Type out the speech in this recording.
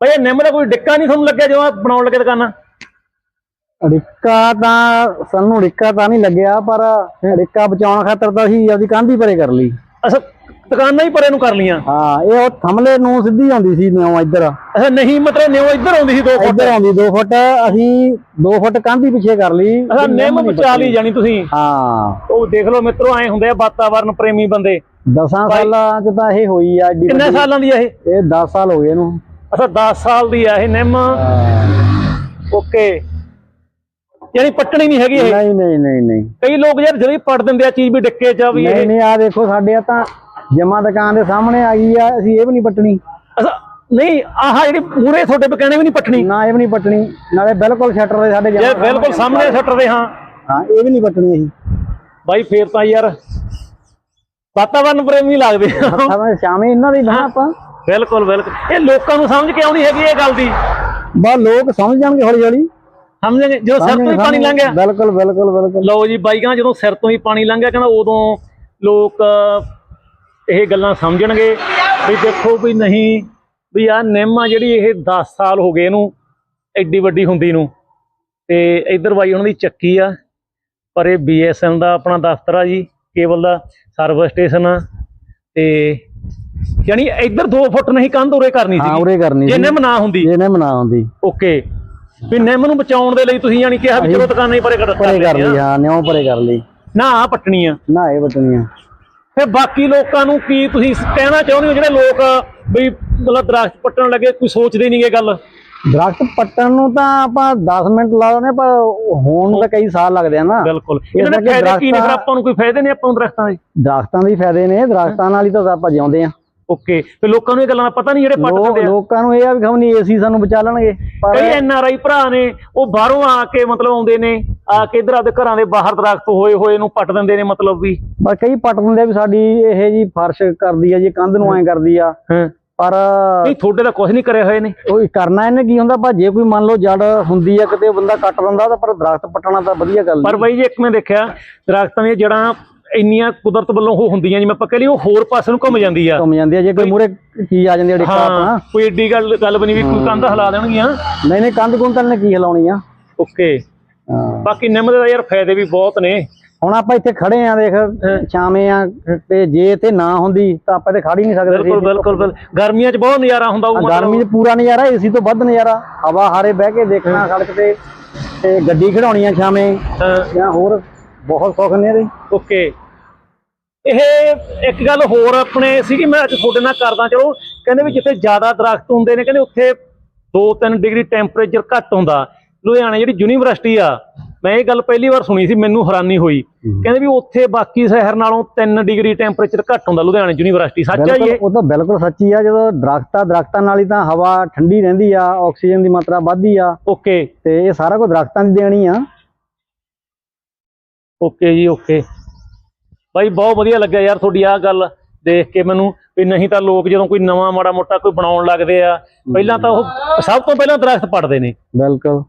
ਭਾਈ ਇਹ ਨਿੰਮ ਦਾ ਕੋਈ ਡਿੱਕਾ ਨਹੀਂ ਤੁਹਾਨੂੰ ਲੱਗਿਆ ਜਦੋਂ ਆਹ ਬਣਾਉਣ ਲੱਗੇ ਦੁਕਾਨਾਂ? ਰਿੱਕਾ ਤਾਂ ਸਾਨੂੰ ਰਿੱਕਾ ਤਾਂ ਨਹੀਂ ਲੱਗਿਆ ਪਰ ਰਿੱਕਾ ਬਚਾਉਣ ਖਾਤਰ ਤਾਂ ਅਸੀਂ ਆਪਦੀ ਕੰਧ ਹੀ ਪਰੇ ਕਰ ਲਈ। ਅੱਛਾ ਦੁਕਾਨਾਂ ਹੀ ਪਰੇ ਨੂੰ ਕਰ ਲੀਆਂ ਹਾਂ ਇਹ ਉਹ ਥਮਲੇ ਨੂੰ ਸਿੱਧੀ ਆਉਂਦੀ ਸੀ ਨਿਉ ਇੱਧਰ। ਅੱਛਾ ਨਹੀਂ ਮਤਲਬ ਨਿਓ ਇੱਧਰ ਆਉਂਦੀ ਸੀ 2 ਫੁੱਟ? ਇੱਧਰ ਆਉਂਦੀ 2 ਫੁੱਟ ਅਸੀਂ 2 ਫੁੱਟ ਕੰਧ ਹੀ ਪਿੱਛੇ ਕਰ ਲਈ। ਅੱਛਾ ਨਿੰਮ ਬਚਾ ਲਈ ਜਾਣੀ ਤੁਸੀਂ? ਹਾਂ। ਉਹ ਦੇਖ ਲਓ ਮਿੱਤਰੋ ਐ ਹੁੰਦੇ ਆ ਵਾਤਾਵਰਨ ਪ੍ਰੇਮੀ ਬੰਦੇ। 10 ਸਾਲਾਂ ਚ ਤਾਂ ਇਹ ਹੋਈ ਆ ਏਡੀ ਕਿੰਨੇ ਵੱਡੀ। ਸਾਲਾਂ ਦੀ ਆ ਇਹ? ਇਹ 10 ਸਾਲ ਹੋ ਗਏ ਇਹਨੂੰ। ਅੱਛਾ 10 ਸਾਲ ਦੀ ਆ ਇਹ ਨਿੰਮ। ਓਕੇ। ਯਾਨੀ ਪੱਟਣੀ ਨਹੀਂ ਹੈਗੀ ਇਹ? ਨਹੀਂ ਨਹੀਂ ਨਹੀਂ ਨਹੀਂ। ਕਈ ਲੋਕ ਯਾਰ ਹੀ ਪੜ ਦਿੰਦੇ ਆ ਚੀਜ਼ ਵੀ ਡਿੱਕੇ ਚ ਆ ਵੀ ਨਹੀਂ ਇਹ। ਨਹੀਂ ਆ ਦੇਖੋ ਸਾਡੇ ਆ ਤਾਂ ਜਮਾ ਦੁਕਾਨ ਦੇ ਸਾਹਮਣੇ ਆ ਗਈ ਆ ਅਸੀਂ ਇਹ ਵੀ ਨਹੀਂ ਪੱਟਣੀ। ਅੱਛਾ ਨਹੀਂ ਆਹ ਜਿਹੜੀ ਮੂਰੇ ਤੁਹਾਡੇ ਪਕਾਣੇ ਵੀ ਨਹੀਂ ਪੱਟਣੀ। ਨਾ ਇਹ ਵੀ ਨਹੀਂ ਪੱਟਣੀ। ਨਾਲੇ ਬਿਲਕੁਲ ਸ਼ਟਰ ਦੇ ਸਾਡੇ ਜਮਾਂ ਬਿਲਕੁਲ ਸਾਹਮਣੇ ਸੱਟ ਰਹੇ ਹਾਂ। ਹਾਂ ਇਹ ਵੀ ਨਹੀਂ ਪੱਟਣੀ ਅਸੀਂ। ਬਾਈ ਫੇਰ ਤਾਂ ਯਾਰ ਵਾਤਾਵਰਨ ਪ੍ਰੇਮੀ ਲੱਗਦੇ ਆ। ਸਾਵੇਂ ਸ਼ਾਮੇ ਇਹਨਾਂ ਦੀ ਬਣਾ ਆਪਾਂ ਬਿਲਕੁਲ ਬਿਲਕੁਲ। ਇਹ ਲੋਕਾਂ ਨੂੰ ਸਮਝ ਕੇ ਆਉਣੀ ਹੈਗੀ ਇਹ ਗੱਲ ਦੀ? ਬਾ ਲੋਕ ਸਮਝ ਜਾਣਗੇ ਹੌਲੀ ਹੌਲੀ। ਸਮਝਣਗੇ ਜਦੋਂ ਸਿਰ ਤੋਂ ਹੀ ਪਾਣੀ ਲੰਘ ਗਿਆ ਬਿਲਕੁਲ ਬਿਲਕੁਲ ਬਿਲਕੁਲ। ਲਓ ਜੀ ਬਾਈ ਕਹਿੰਦਾ ਜਦੋਂ ਸਿਰ ਤੋਂ ਹੀ ਪਾਣੀ ਲੰਘ ਗਿਆ ਕਹਿੰਦਾ ਉਦੋਂ ਲੋਕ ਇਹ ਗੱਲਾਂ ਸਮਝਣਗੇ ਵੀ ਦੇਖੋ ਵੀ ਨਹੀਂ ਵੀ ਆ ਨਿੰਮ ਆ ਜਿਹੜੀ ਇਹ 10 ਸਾਲ ਹੋ ਗਏ ਇਹਨੂੰ ਐਡੀ ਵੱਡੀ ਹੁੰਦੀ ਨੂੰ। ਤੇ ਇਧਰ ਬਾਈ ਉਹਨਾਂ ਦੀ ਚੱਕੀ ਆ ਪਰ ਇਹ ਬੀਐਸਐਨ ਦਾ ਆਪਣਾ ਦਫ਼ਤਰ ਆ ਜੀ ਕੇਬਲ ਦਾ ਸਰਵਿਸ ਸਟੇਸ਼ਨ ਆ। ਤੇ ਯਾਨੀ ਇੱਧਰ 2 ਫੁੱਟ ਨਹੀਂ ਕੰਧ ਉਰੇ ਕਰਨੀ ਹਾਂ ਸੀ ਉਰੇ ਕਰਨੀ ਜੇ ਸੀ। ਨਿੰਮ ਨਾ ਹੁੰਦੀ। ਇਹ ਨੇ ਬਣਾ ਹੁੰਦੀ। ਓਕੇ। ਵੀ ਨਿੰਮ ਨੂੰ ਬਚਾਉਣ ਦੇ ਲਈ ਤੁਸੀਂ ਯਾਨੀ ਕਿਹਾ ਵੀ ਚਲੋ ਦੁਕਾਨਾਂ ਹੀ ਪਰੇ ਕਰ ਪਰੇ ਕਰ ਲਈ ਆ। ਹਾਂ ਨਿਉ ਪਰੇ ਕਰ ਲਈ। ਨਾ ਆ ਪੱਟਣੀ ਆ। ਨਾ ਇਹ ਪੱਟਣੀਆਂ ਫਿਰ ਬਾਕੀ ਲੋਕਾਂ ਨੂੰ ਕੀ ਤੁਸੀਂ ਕਹਿਣਾ ਚਾਹੁੰਦੇ ਹੋ? ਜਿਹੜੇ ਲੋਕ ਵੀ ਮਤਲਬ ਦਰਖਤ ਪੱਟਣ ਲੱਗੇ ਕੋਈ ਸੋਚਦੇ ਨਹੀਂਗੇ ਗੱਲ? ਦਰਖਤ ਪੱਟਣ ਨੂੰ ਤਾਂ ਆਪਾਂ 10 ਮਿੰਟ ਲਾ ਦਿੰਦੇ ਪਰ ਹੋਣ ਨੂੰ ਤਾਂ ਕਈ ਸਾਲ ਲੱਗਦੇ ਆ ਨਾ। ਬਿਲਕੁਲ। ਇਹਨਾਂ ਦੇ ਫਾਇਦੇ ਕੀ ਨੇ? ਫਿਰ ਆਪਾਂ ਨੂੰ ਕੋਈ ਫਾਇਦੇ ਨਹੀਂ ਆਪਾਂ ਨੂੰ ਦਰਖਤਾਂ ਦੇ? ਦਰਖਤਾਂ ਦੇ ਫਾਇਦੇ ਨੇ। ਦਰਖਤਾਂ ਨਾਲ ਹੀ ਤਾਂ ਆਪਾਂ ਜਿਉਂਦੇ ਆ। ਓਕੇ ਫਿਰ ਲੋਕਾਂ ਨੂੰ ਇਹ ਗੱਲਾਂ ਦਾ ਪਤਾ ਨਹੀਂ ਜਿਹੜੇ ਪੱਟ ਦਿੰਦੇ ਆ। ਲੋਕਾਂ ਨੂੰ ਇਹ ਆ ਵੀ ਖਮ ਨਹੀਂ ਏਸੀ ਸਾਨੂੰ ਬਚਾ ਲੈਣਗੇ ਪਰ ਕਈ ਐਨ ਆਰ ਆਈ ਭਰਾ ਨੇ ਉਹ ਬਾਹਰੋਂ ਆ ਕੇ ਮਤਲਬ ਆਉਂਦੇ ਨੇ ਆ ਕੇ ਇਧਰ ਆਪਦੇ ਘਰਾਂ ਦੇ ਬਾਹਰ ਦਰਖਤ ਹੋਏ ਹੋਏ ਨੂੰ ਪੱਟ ਦਿੰਦੇ ਨੇ ਮਤਲਬ ਵੀ। ਪਰ ਕਈ ਪੱਟ ਦਿੰਦੇ ਆ ਵੀ ਸਾਡੀ ਇਹ ਜੀ ਫਰਸ਼ ਕਰਦੀ ਆ ਜੀ ਕੰਧ ਨੂੰ ਐ ਕਰਦੀ ਆ। ਪਰ ਨਹੀਂ ਤੁਹਾਡੇ ਤਾਂ ਕੁਝ ਨਹੀਂ ਕਰੇ ਹੋਏ ਨੇ। ਉਹ ਕਰਨਾ ਇਹਨੇ ਕੀ ਹੁੰਦਾ ਪਰ ਜੇ ਕੋਈ ਮੰਨ ਲਓ ਜੜ ਹੁੰਦੀ ਆ ਕਿਤੇ ਬੰਦਾ ਕੱਟ ਦਿੰਦਾ ਤਾਂ ਪਰ ਦਰਖਤ ਪੱਟਣਾ ਤਾਂ ਵਧੀਆ ਗੱਲ ਪਰ ਬਾਈ ਜੀ ਇੱਕ ਮੈਂ ਦੇਖਿਆ ਦਰਖਤਾਂ ਦੀਆਂ ਜੜਾਂ ਇੰਨੀਆਂ ਕੁਦਰਤ ਵੱਲੋਂ ਉਹ ਹੁੰਦੀਆਂ ਜਿਵੇਂ ਆਪਾਂ ਕਹ ਲਈ ਉਹ ਹੋਰ ਪਾਸੇ ਨੂੰ ਘੁੰਮ ਜਾਂਦੀ ਆ। ਘੁੰਮ ਜਾਂਦੀ ਆ ਜੇ ਕੋਈ ਮੂਰੇ ਚੀਜ਼ ਆ ਜਾਂਦੀ ਆ ਡਿੱਕਾ ਆਪਣਾ। ਕੋਈ ਏਡੀ ਗੱਲ ਗੱਲ ਬਣੀ ਵੀ ਕੋਈ ਕੰਧ ਹਿਲਾ ਦੇਣਗੀਆਂ। ਨਹੀਂ ਨਹੀਂ ਕੰਧ ਕੁੰਧ ਨੇ ਕੀ ਹਿਲਾਉਣੀ ਆ। ਓਕੇ। ਬਾਕੀ ਨਿੰਮ ਦੇ ਤਾਂ ਯਾਰ ਫਾਇਦੇ ਵੀ ਬਹੁਤ ਨੇ। ਹੁਣ ਆਪਾਂ ਇੱਥੇ ਖੜੇ ਆ ਦੇਖ ਛਾਵੇਂ ਆ ਤੇ ਜੇ ਇੱਥੇ ਨਾ ਹੁੰਦੀ ਤਾਂ ਆਪਾਂ ਤੇ ਖੜ ਹੀ ਨਹੀਂ ਸਕਦੇ। ਬਿਲਕੁਲ ਬਿਲਕੁਲ ਗਰਮੀਆਂ 'ਚ ਬਹੁਤ ਨਜ਼ਾਰਾ ਹੁੰਦਾ ਉਹ ਗਰਮੀ 'ਚ ਪੂਰਾ ਨਜ਼ਾਰਾ ਏਸੀ ਤੋਂ ਵੱਧ ਨਜ਼ਾਰਾ। ਹਵਾ ਹਾਰੇ ਬਹਿ ਕੇ ਦੇਖਣਾ ਸੜਕ ਤੇ ਤੇ ਗੱਡੀ ਖੜਾਉਣੀਆਂ ਛਾਵੇਂ। ਜਾਂ ਹੋਰ ਬਹੁਤ ਸੁੱਖ ਨੇ ਇਹਦੇ ਓਕੇ। ਇਹ ਇੱਕ ਗੱਲ ਹੋਰ ਆਪਣੇ ਸੀਗੀ ਮੈਂ ਅੱਜ ਤੁਹਾਡੇ ਨਾਲ ਕਰਦਾ ਚਲੋ ਕਹਿੰਦੇ ਵੀ ਜਿੱਥੇ ਜ਼ਿਆਦਾ ਦਰਖਤ ਹੁੰਦੇ ਨੇ ਕਹਿੰਦੇ ਉੱਥੇ 2-3 ਡਿਗਰੀ ਟੈਂਪਰੇਚਰ ਘੱਟ ਹੁੰਦਾ। ਲੁਧਿਆਣਾ ਜਿਹੜੀ ਯੂਨੀਵਰਸਿਟੀ ਆ ਮੈਂ ਇਹ ਗੱਲ ਪਹਿਲੀ ਵਾਰ ਸੁਣੀ ਸੀ ਮੈਨੂੰ ਹੈਰਾਨੀ ਹੋਈ। ਕਹਿੰਦੇ ਵੀ ਉੱਥੇ ਬਾਕੀ ਸ਼ਹਿਰ ਨਾਲੋਂ 3 ਡਿਗਰੀ ਟੈਂਪਰੇਚਰ ਘੱਟ ਹੁੰਦਾ ਲੁਧਿਆਣਾ ਯੂਨੀਵਰਸਿਟੀ ਸੱਚ ਹੈ ਬਿਲਕੁਲ ਇਹ ਉਹ ਤਾਂ ਬਿਲਕੁਲ ਸੱਚੀ ਆ ਜਦੋਂ ਦਰਖਤਾਂ ਦਰਖਤਾਂ ਨਾਲ ਹੀ ਤਾਂ ਹਵਾ ਠੰਡੀ ਰਹਿੰਦੀ ਆ ਆਕਸੀਜਨ ਦੀ ਮਾਤਰਾ ਵੱਧਦੀ ਆ। ਓਕੇ। ਤੇ ਇਹ ਸਾਰਾ ਕੁਝ ਦਰਖਤਾਂ ਦੀ ਦੇਣੀ ਆ। ਓਕੇ ਜੀ, ਓਕੇ। ਭਾਈ ਬਹੁਤ ਵਧੀਆ ਲੱਗਿਆ ਯਾਰ ਤੁਹਾਡੀ ਆਹ ਗੱਲ ਦੇਖ ਕੇ ਮੈਨੂੰ ਵੀ ਨਹੀਂ ਤਾਂ ਲੋਕ ਜਦੋਂ ਕੋਈ ਨਵਾਂ ਮਾੜਾ ਮੋਟਾ ਕੋਈ ਬਣਾਉਣ ਲੱਗਦੇ ਆ, ਪਹਿਲਾਂ ਤਾਂ ਉਹ ਸਭ ਤੋਂ ਪਹਿਲਾਂ ਦਰਖਤ ਪੜਦੇ ਨੇ। ਬਿਲਕੁਲ।